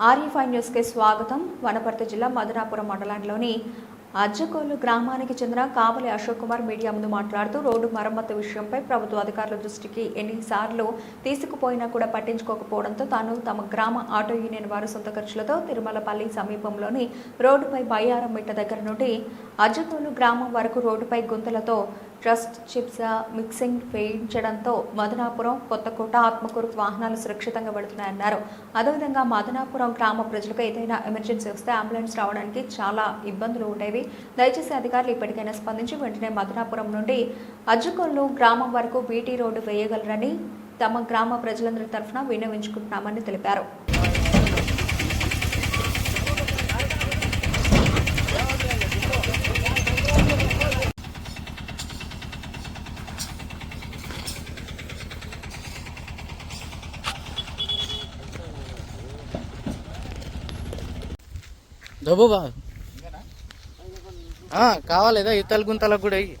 ఆర్యఫై న్యూస్కి స్వాగతం. వనపర్తి జిల్లా మదనాపురం మండలంలోని అజ్జకోలు గ్రామానికి చెందిన కావలి అశోక్ కుమార్ మీడియా ముందు మాట్లాడుతూ రోడ్డు మరమ్మతు విషయంపై ప్రభుత్వ అధికారుల దృష్టికి ఎన్నిసార్లు తీసుకుపోయినా కూడా పట్టించుకోకపోవడంతో తాను తమ గ్రామ ఆటో యూనియన్ వారు సొంత ఖర్చులతో తిరుమలపల్లి సమీపంలోని రోడ్డుపై బయ్యారం మిట్ట దగ్గర నుండి అజ్జకోలు గ్రామం వరకు రోడ్డుపై గుంతలతో ట్రస్ట్ చిప్స్ మిక్సింగ్ వేయించడంతో మదనాపురం కొత్తకోట ఆత్మకూరు వాహనాలు సురక్షితంగా వెళుతున్నాయన్నారు. అదేవిధంగా మదనాపురం గ్రామ ప్రజలకు ఏదైనా ఎమర్జెన్సీ వస్తే అంబులెన్స్ రావడానికి చాలా ఇబ్బందులు ఉండేవి. దయచేసి అధికారులు ఇప్పటికైనా స్పందించి వెంటనే మదనాపురం నుండి అజ్జుకొల్లు గ్రామం వరకు బీటీ రోడ్డు వేయగలరని తమ గ్రామ ప్రజలందరి తరఫున విన్నవించుకుంటున్నామని తెలిపారు. డబ్బు బా కావాలేదా కావాలి ఏదో గుంతలకు కూడా అయ్యి